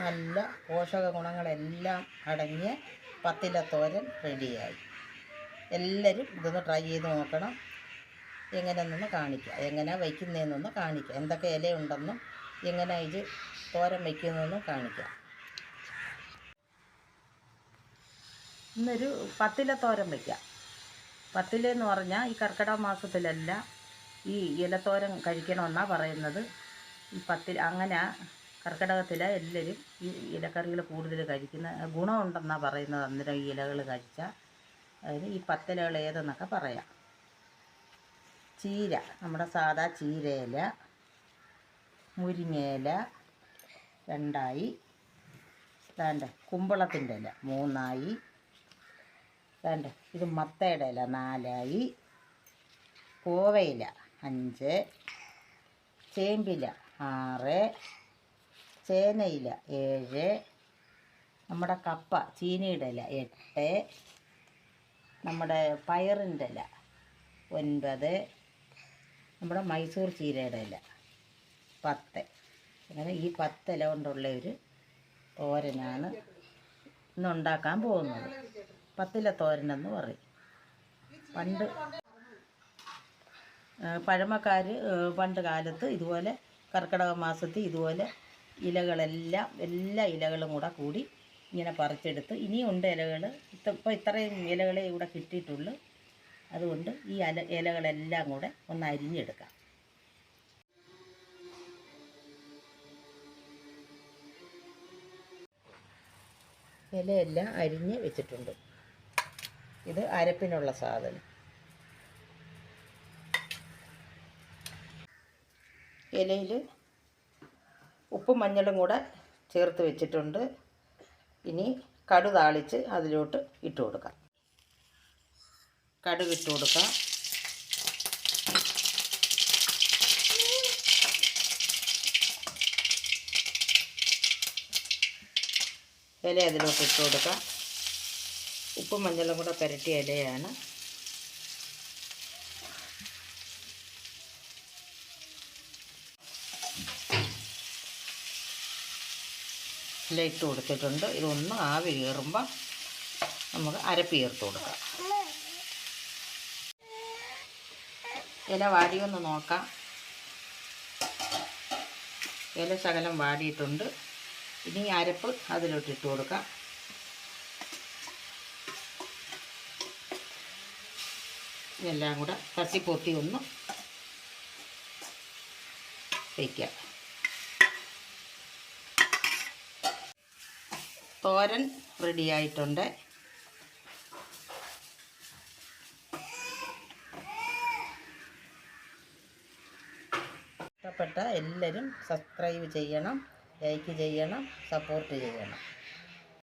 നല്ല പോഷക ഗുണങ്ങളെല്ലാം അടങ്ങിയ പത്തില തോരൻ റെഡിയായി. എല്ലാവരും ഇതൊന്ന് ട്രൈ ചെയ്ത് നോക്കണം. എങ്ങനെയെന്നൊന്ന് കാണിക്കുക എങ്ങനെയാണ് വയ്ക്കുന്നതെന്നൊന്ന് കാണിക്കുക എന്തൊക്കെ ഇലയുണ്ടെന്നും എങ്ങനെ ഇത് തോരൻ വയ്ക്കുന്നതെന്നും കാണിക്കുക ഇന്നൊരു പത്തില തോരൻ വയ്ക്കാം. പത്തില എന്ന് പറഞ്ഞാൽ ഈ കർക്കിടക മാസത്തിലല്ല ഈ ഇലത്തോരൻ കഴിക്കണമെന്നാണ് പറയുന്നത്. ഈ പത്തിൽ അങ്ങനെ കർക്കിടകത്തിലെ എല്ലാവരും ഈ ഇലക്കറികൾ കൂടുതൽ കഴിക്കുന്ന ഗുണമുണ്ടെന്നാണ് പറയുന്നത് അന്നേരം ഈ ഇലകൾ കഴിച്ചാൽ അതിന് ഈ പത്തിലകൾ ഏതെന്നൊക്കെ പറയാം. ചീര നമ്മുടെ സാധാ ചീരയില മുരിങ്ങയില രണ്ടായി വേണ്ട കുമ്പളത്തിന്റെ ഇല മൂന്നായി വേണ്ട ഇത് മത്തയുടെ ഇല നാലായി കോവയില അഞ്ച് ചേമ്പില ആറ് ചേനയില ഏഴ് നമ്മുടെ കപ്പ ചീനിയുടെ ഇല എട്ട് നമ്മുടെ പയറിന്റെ ഇല ഒൻപത് നമ്മുടെ മൈസൂർ ചീരയുടെ ഇല പത്ത്. അങ്ങനെ ഈ പത്ത് ഇല കൊണ്ടുള്ള ഒരു തോരനാണ് ഇന്നുണ്ടാക്കാൻ പോകുന്നത്. പത്തില തോരനെന്ന് പറയും. പണ്ട് പഴമക്കാർ പണ്ട് കാലത്ത് ഇതുപോലെ കർക്കിടക മാസത്തിൽ ഇതുപോലെ ഇലകളെല്ലാം എല്ലാ ഇലകളും കൂടെ കൂടി ഇങ്ങനെ പറിച്ചെടുത്ത്. ഇനിയുണ്ട് ഇലകൾ. ഇപ്പോൾ ഇത്രയും ഇലകളെ ഇവിടെ കിട്ടിയിട്ടുള്ളൂ. അതുകൊണ്ട് ഈ അല ഇലകളെല്ലാം കൂടെ ഒന്ന് അരിഞ്ഞെടുക്കാം. ഇലയെല്ലാം അരിഞ്ഞ് വെച്ചിട്ടുണ്ട്. ഇത് അരപ്പിനുള്ള സാധനം. ഇലയിൽ ഉപ്പും മഞ്ഞളും കൂടെ ചേർത്ത് വെച്ചിട്ടുണ്ട്. ഇനി കടു താളിച്ച് അതിലോട്ട് ഇട്ട് കൊടുക്കാം. കടുക് ഇട്ട് കൊടുക്കാം. ഇല അതിലോട്ട് ഇട്ട് കൊടുക്കാം. ഉപ്പും മഞ്ഞളും കൂടെ പുരട്ടിയ ഇലയാണ്. ഇട്ട് കൊടുത്തിട്ടുണ്ട്. ഇതൊന്ന് ആവി കയറുമ്പോൾ നമുക്ക് അരപ്പ് ചേർത്ത് കൊടുക്കാം. ഇല വാടിയൊന്ന് നോക്കാം. ഇല ശകലം വാടിയിട്ടുണ്ട്. ഇനി അരപ്പ് അതിലോട്ട് ഇട്ട് കൊടുക്കാം. ഇതെല്ലാം കൂടെ തട്ടിപ്പൊത്തി ഒന്ന് വയ്ക്കാം തോരൻ റെഡിയായിട്ടുണ്ട് ഇഷ്ടപ്പെട്ട എല്ലാവരും സബ്സ്ക്രൈബ് ചെയ്യണം ലൈക്ക് ചെയ്യണം സപ്പോർട്ട് ചെയ്യണം.